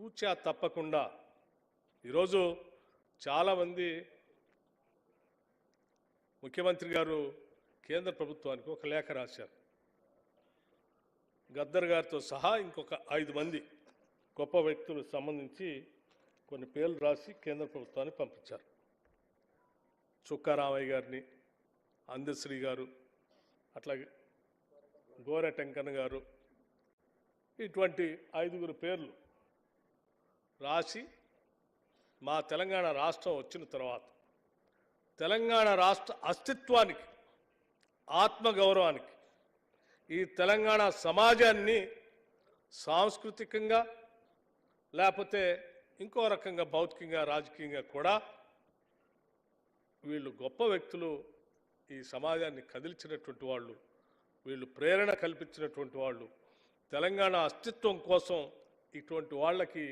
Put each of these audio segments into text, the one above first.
తూచా తప్పకుండా. ఈరోజు చాలామంది ముఖ్యమంత్రి గారు కేంద్ర ప్రభుత్వానికి ఒక లేఖ రాశారు. గద్దర్ గారితో సహా ఇంకొక ఐదు మంది గొప్ప వ్యక్తులకు సంబంధించి కొన్ని పేర్లు రాసి కేంద్ర ప్రభుత్వానికి పంపించారు. చుక్కారామయ్య గారిని అందశ్రీ గారు అట్లాగే గోరెటెంకన్న గారు ఇటువంటి ఐదుగురు పేర్లు రాసి మా తెలంగాణ రాష్ట్రం వచ్చిన తర్వాత తెలంగాణ రాష్ట్ర అస్తిత్వానికి ఆత్మగౌరవానికి ఈ తెలంగాణ సమాజాన్ని సాంస్కృతికంగా లేకపోతే ఇంకో రకంగా భౌతికంగా రాజకీయంగా కూడా వీళ్ళు గొప్ప వ్యక్తులు ఈ సమాజాన్ని కదిల్చినటువంటి వాళ్ళు వీళ్ళు ప్రేరణ కల్పించినటువంటి వాళ్ళు తెలంగాణ అస్తిత్వం కోసం ఇటువంటి వాళ్ళకి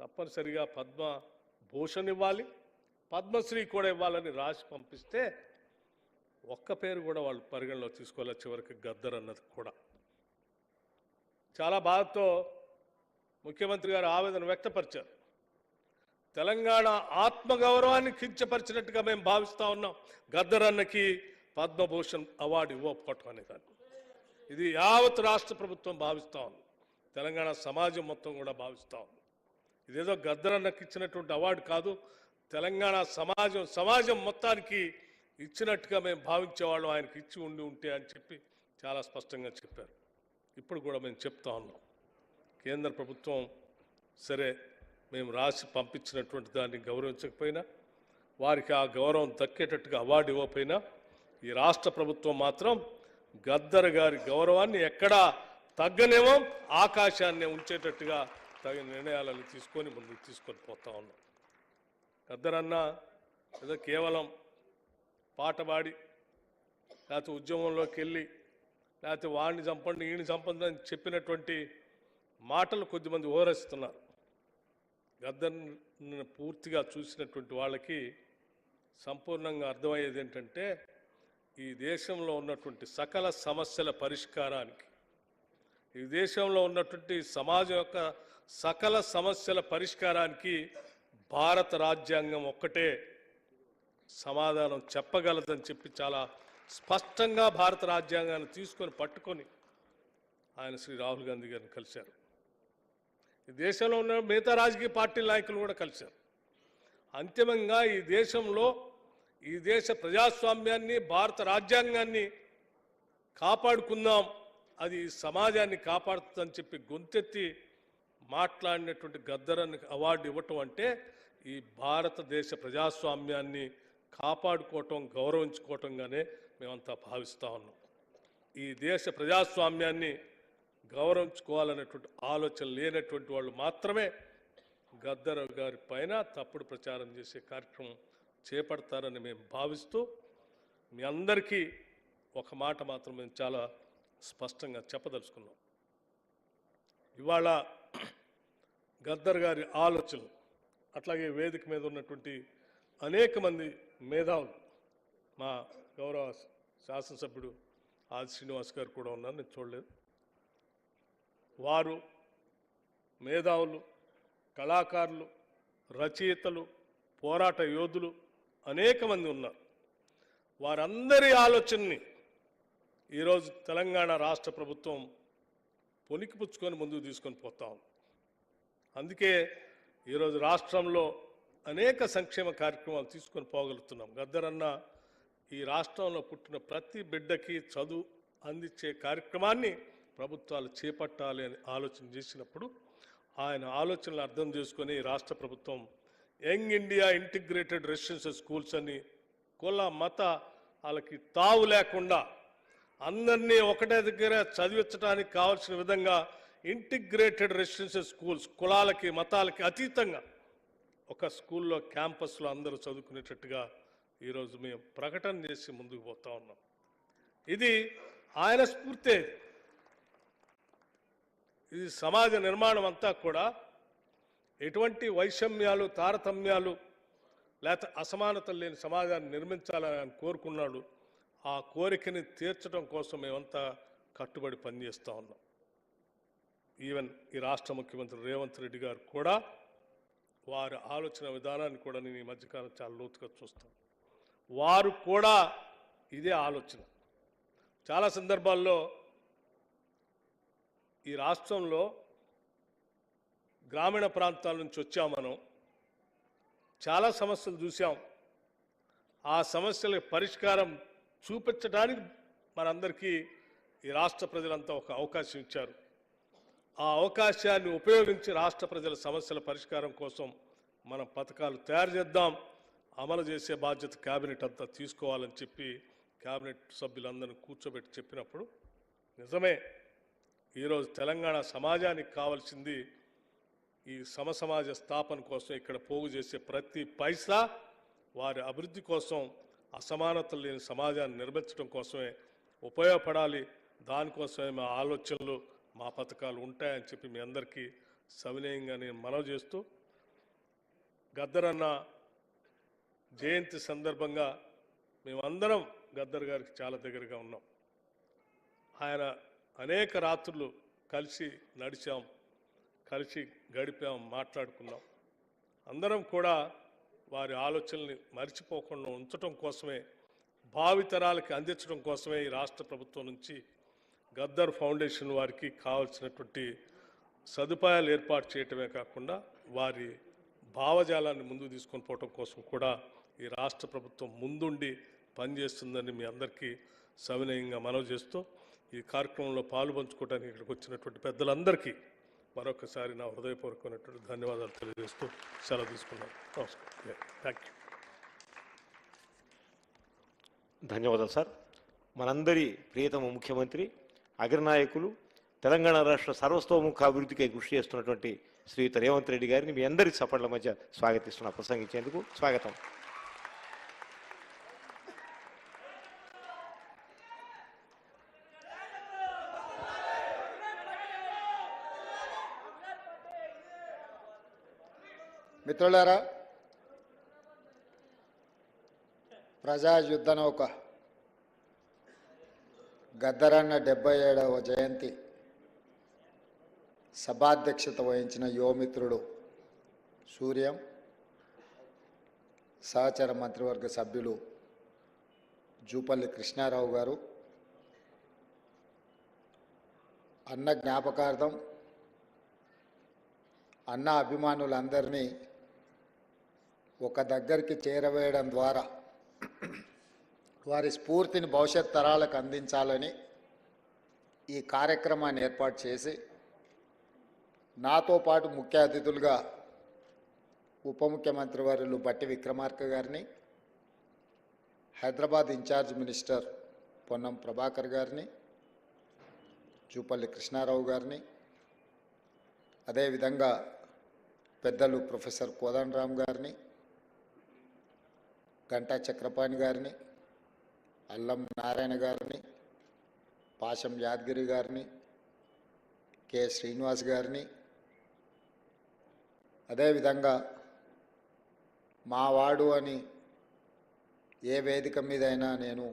తప్పనిసరిగా పద్మ భూషణ్ ఇవ్వాలి. పద్మశ్రీ కూడా ఇవ్వాలని రాసి పంపిస్తే ఒక్క పేరు కూడా వాళ్ళు పరిగణలో తీసుకోవాలి చివరికి గద్దర్ అన్నది కూడా. చాలా బాధతో ముఖ్యమంత్రి గారు ఆవేదన వ్యక్తపరిచారు. తెలంగాణ ఆత్మగౌరవాన్ని కించపరిచినట్టుగా మేము భావిస్తూ ఉన్నాం. గద్దర్ అన్నకి పద్మభూషణ్ అవార్డు ఇవ్వకపోవటం అనే దాన్ని. ఇది యావత్ రాష్ట్ర ప్రభుత్వం భావిస్తూ ఉంది. తెలంగాణ సమాజం మొత్తం కూడా భావిస్తూ ఉంది. ఇదేదో గద్దర్ అన్నకి ఇచ్చినటువంటి అవార్డు కాదు. తెలంగాణ సమాజం సమాజం మొత్తానికి ఇచ్చినట్టుగా మేము భావించేవాళ్ళం. ఆయనకి ఇచ్చి ఉండి ఉంటే అని చెప్పి చాలా స్పష్టంగా చెప్పారు. ఇప్పుడు కూడా మేము చెప్తా ఉన్నాం. కేంద్ర ప్రభుత్వం సరే మేము రాసి పంపించినటువంటి దాన్ని గౌరవించకపోయినా వారికి ఆ గౌరవం దక్కేటట్టుగా అవార్డు ఇవ్వకపోయినా ఈ రాష్ట్ర ప్రభుత్వం మాత్రం గద్దర్ గారి గౌరవాన్ని ఎక్కడా తగ్గనేమో ఆకాశాన్ని ఉంచేటట్టుగా తగిన నిర్ణయాలను తీసుకొని ముందుకు తీసుకొని పోతా ఉన్నాం. పెద్దరన్నా ఏదో కేవలం పాట పాడి లేకపోతే ఉద్యమంలోకి వెళ్ళి లేకపోతే వాడిని చంపండి ఈయన చంపండి అని చెప్పినటువంటి మాటలు కొద్దిమంది ఓరస్తున్నారు గద్దర్ని పూర్తిగా చూసినటువంటి వాళ్ళకి సంపూర్ణంగా అర్థమయ్యేది ఏంటంటే ఈ దేశంలో ఉన్నటువంటి సకల సమస్యల పరిష్కారానికి ఈ దేశంలో ఉన్నటువంటి సమాజం యొక్క సకల సమస్యల పరిష్కారానికి భారత రాజ్యాంగం ఒక్కటే సమాధానం చెప్పగలదని చెప్పి చాలా స్పష్టంగా భారత రాజ్యాంగాన్ని తీసుకొని పట్టుకొని ఆయన శ్రీ రాహుల్ గాంధీ గారిని కలిశారు. ఈ దేశంలో ఉన్న మిగతా రాజకీయ పార్టీ నాయకులు కూడా కలిశారు. అంతిమంగా ఈ దేశంలో ఈ దేశ ప్రజాస్వామ్యాన్ని భారత రాజ్యాంగాన్ని కాపాడుకుందాం అది ఈ సమాజాన్ని కాపాడుతుందని చెప్పి గొంతెత్తి మాట్లాడినటువంటి గద్దరానికి అవార్డు ఇవ్వటం అంటే ఈ భారతదేశ ప్రజాస్వామ్యాన్ని కాపాడుకోవటం గౌరవించుకోవటంగానే మేమంతా భావిస్తూ ఉన్నాం. ఈ దేశ ప్రజాస్వామ్యాన్ని గౌరవించుకోవాలనేటువంటి ఆలోచన లేనటువంటి వాళ్ళు మాత్రమే గద్దర్ గారి పైన తప్పుడు ప్రచారం చేసే కార్యక్రమం చేపడతారని మేము భావిస్తూ మీ అందరికీ ఒక మాట మాత్రం మేము చాలా స్పష్టంగా చెప్పదలుచుకున్నాం. ఇవాళ గద్దర్ గారి ఆలోచనలు అట్లాగే వేదిక మీద ఉన్నటువంటి అనేక మంది మేధావులు మా గౌరవ శాసనసభ్యుడు ఆది శ్రీనివాస్ గారు కూడా ఉన్నారు నేను చూడలేదు. వారు మేధావులు కళాకారులు రచయితలు పోరాట యోధులు అనేక మంది ఉన్నారు. వారందరి ఆలోచనని ఈరోజు తెలంగాణ రాష్ట్ర ప్రభుత్వం పొనికిపుచ్చుకొని ముందుకు తీసుకొని పోతాం. అందుకే ఈరోజు రాష్ట్రంలో అనేక సంక్షేమ కార్యక్రమాలు తీసుకొని పోగలుగుతున్నాం. గద్దరన్న ఈ రాష్ట్రంలో పుట్టిన ప్రతి బిడ్డకి చదువు అందించే కార్యక్రమాన్ని ప్రభుత్వాలు చేపట్టాలి అని ఆలోచన చేసినప్పుడు ఆయన ఆలోచనలు అర్థం చేసుకొని రాష్ట్ర ప్రభుత్వం young India integrated residential schools అని కుల మత వాళ్ళకి తావు లేకుండా అందరినీ ఒకటే దగ్గర చదివించడానికి కావాల్సిన విధంగా ఇంటిగ్రేటెడ్ రెసిడెన్షియల్ స్కూల్స్ కులాలకి మతాలకి అతీతంగా ఒక స్కూల్లో క్యాంపస్లో అందరూ చదువుకునేటట్టుగా ఈరోజు మేము ప్రకటన చేసి ముందుకు పోతా ఉన్నాం. ఇది ఆయన స్ఫూర్తే. ఇది సమాజ నిర్మాణం అంతా కూడా ఎటువంటి వైషమ్యాలు తారతమ్యాలు లేకపోతే అసమానతలు లేని సమాజాన్ని నిర్మించాలని ఆయన కోరుకున్నాడు. ఆ కోరికని తీర్చడం కోసం మేమంతా కట్టుబడి పనిచేస్తూ ఉన్నాం. ఈవెన్ ఈ రాష్ట్ర ముఖ్యమంత్రి రేవంత్ రెడ్డి గారు కూడా వారి ఆలోచన విధానాన్ని కూడా నేను ఈ మధ్యకాలం చాలా లోతుగా చూస్తాను. వారు కూడా ఇదే ఆలోచన. చాలా సందర్భాల్లో ఈ రాష్ట్రంలో గ్రామీణ ప్రాంతాల నుంచి వచ్చాం మనం. చాలా సమస్యలు చూసాం ఆ సమస్యల పరిష్కారం చూపించడానికి మనందరికీ ఈ రాష్ట్ర ప్రజలంతా ఒక అవకాశం ఇచ్చారు. ఆ అవకాశాన్ని ఉపయోగించి రాష్ట్ర ప్రజల సమస్యల పరిష్కారం కోసం మనం పథకాలు తయారు చేద్దాం అమలు చేసే బాధ్యత కేబినెట్ అంతా తీసుకోవాలని చెప్పి కేబినెట్ సభ్యులందరినీ కూర్చోబెట్టి చెప్పినప్పుడు నిజమే ఈరోజు తెలంగాణ సమాజానికి కావాల్సింది ఈ సమసమాజ స్థాపన కోసం ఇక్కడ పోగు చేసే ప్రతి పైసా వారి అభివృద్ధి కోసం అసమానతలు లేని సమాజాన్ని నిర్మించడం కోసమే ఉపయోగపడాలి. దానికోసమే మా ఆలోచనలు మా పథకాలు ఉంటాయని చెప్పి మీ అందరికీ సవినయంగా నేను మనవి చేస్తూ గద్దరన్న జయంతి సందర్భంగా మేమందరం గద్దర్ గారికి చాలా దగ్గరగా ఉన్నాం. ఆయన అనేక రాత్రులు కలిసి నడిచాం కలిసి గడిపాం మాట్లాడుకున్నాం. అందరం కూడా వారి ఆలోచనల్ని మర్చిపోకుండా ఉంచడం కోసమే భావితరాలకి అందించడం కోసమే ఈ రాష్ట్ర ప్రభుత్వం నుంచి గద్దర్ ఫౌండేషన్ వారికి కావాల్సినటువంటి సదుపాయాలు ఏర్పాటు చేయటమే కాకుండా వారి భావజాలాన్ని ముందుకు తీసుకొని పోవటం కోసం కూడా ఈ రాష్ట్ర ప్రభుత్వం ముందుండి పనిచేస్తుందని మీ అందరికీ సవినయంగా మనవి చేస్తూ ఈ కార్యక్రమంలో పాలు పంచుకోవడానికి ఇక్కడికి వచ్చినటువంటి పెద్దలందరికీ మరొకసారి నా హృదయపూర్వకమైనటువంటి ధన్యవాదాలు తెలియజేస్తూ సెలవు తీసుకున్నాను. నమస్కారం. థ్యాంక్ యూ ధన్యవాదాలు సార్. మనందరి ప్రియతమ ముఖ్యమంత్రి అగ్రనాయకులు తెలంగాణ రాష్ట్ర సర్వస్తోముఖ అభివృద్ధికి కృషి చేస్తున్నటువంటి శ్రీయుత రేవంత్ రెడ్డి గారిని మీ అందరి సపట్ల మధ్య స్వాగతిస్తున్నా ప్రసంగించేందుకు స్వాగతం. మిత్రులారా ప్రజా యుద్ధ నౌక గద్దరన్న డెబ్బై ఏడవ జయంతి సభాధ్యక్షత వహించిన యువమిత్రుడు సూర్యం సహచర మంత్రివర్గ సభ్యులు జూపల్లి కృష్ణారావు గారు అన్న జ్ఞాపకార్థం అన్న అభిమానులందరినీ ఒక దగ్గరికి చేరవేయడం ద్వారా వారి స్ఫూర్తిని భవిష్యత్ తరాలకు అందించాలని ఈ కార్యక్రమాన్ని ఏర్పాటు చేసి నాతో పాటు ముఖ్య అతిథులుగా ఉప ముఖ్యమంత్రి వర్యులు బట్టి విక్రమార్క గారిని Hyderabad in charge minister Ponnam Prabhakar గారిని జూపల్లి కృష్ణారావు గారిని అదేవిధంగా పెద్దలు ప్రొఫెసర్ కోదండరామ్ గారిని గంటా చక్రపాణి గారిని అల్లం నారాయణ గారిని పాశం యాదగిరి గారిని కె శ్రీనివాస్ గారిని. అదేవిధంగా మా వాడు అని ఏ వేదిక మీదైనా నేను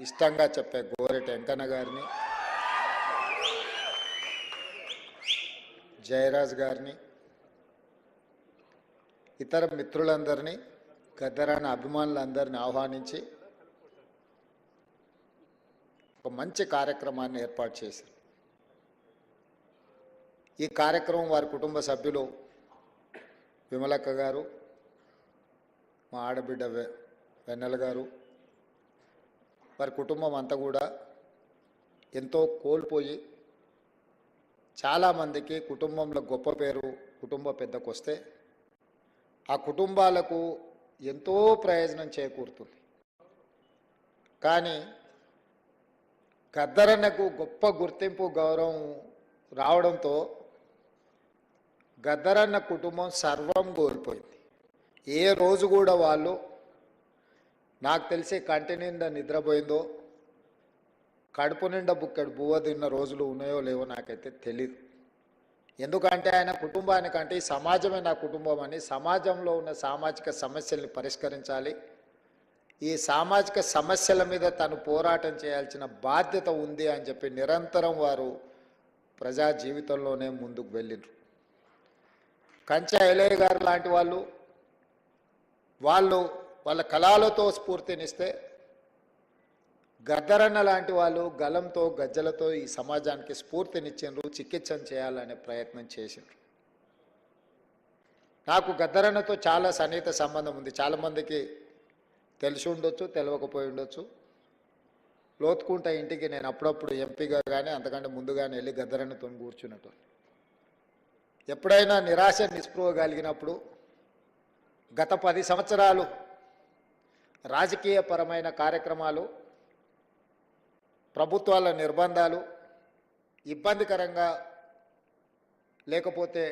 ఇష్టంగా చెప్పే గోరెట వెంకన్న గారిని జయరాజ్ గారిని ఇతర మిత్రులందరినీ గద్దరాన అభిమానులందరినీ ఆహ్వానించి ఒక మంచి కార్యక్రమాన్ని ఏర్పాటు చేశారు. ఈ కార్యక్రమం వారి కుటుంబ సభ్యులు విమలక్క గారు మా ఆడబిడ్డ వె వెన్నెల గారు వారి కుటుంబం అంతా కూడా ఎంతో కోల్పోయి చాలామందికి కుటుంబంలో గొప్ప పేరు కుటుంబ పెద్దకు వస్తే ఆ కుటుంబాలకు ఎంతో ప్రయోజనం చేకూరుతుంది. కానీ గద్దరన్నకు గొప్ప గుర్తింపు గౌరవం రావడంతో గద్దరన్న కుటుంబం సర్వం కోల్పోయింది. ఏ రోజు కూడా వాళ్ళు నాకు తెలిసి కంటి నిండా నిద్రపోయిందో కడుపు నిండా బుక్కడు బువ్వ తిన్న రోజులు ఉన్నాయో లేవో నాకైతే తెలీదు. ఎందుకంటే ఆయన కుటుంబానికంటే ఈ సమాజమే నా కుటుంబం అని సమాజంలో ఉన్న సామాజిక సమస్యల్ని పరిష్కరించాలి. ఈ సామాజిక సమస్యల మీద తను పోరాటం చేయాల్సిన బాధ్యత ఉంది అని చెప్పి నిరంతరం వారు ప్రజా జీవితంలోనే ముందుకు వెళ్ళిండ్రు. కంచె ఐలయ్య గారు లాంటి వాళ్ళు వాళ్ళు వాళ్ళ కళలతో స్ఫూర్తినిస్తే గద్దరన్న లాంటి వాళ్ళు గలంతో గజ్జలతో ఈ సమాజానికి స్ఫూర్తినిచ్చిండ్రు చికిత్సను చేయాలనే ప్రయత్నం చేసిండ్రు. నాకు గద్దరన్నతో చాలా సన్నిహిత సంబంధం ఉంది. చాలామందికి తెలిసి ఉండొచ్చు తెలియకపోయి ఉండొచ్చు. లోతుకుంట ఇంటికి నేను అప్పుడప్పుడు ఎంపీగా కానీ అంతకంటే ముందుగానే వెళ్ళి గద్దరన్నతో కూర్చున్నట్టు. ఎప్పుడైనా నిరాశ నిస్పృహ కలిగినప్పుడు గత పది సంవత్సరాలు రాజకీయపరమైన కార్యక్రమాలు ప్రభుత్వాల నిర్బంధాలు ఇబ్బందికరంగా లేకపోతే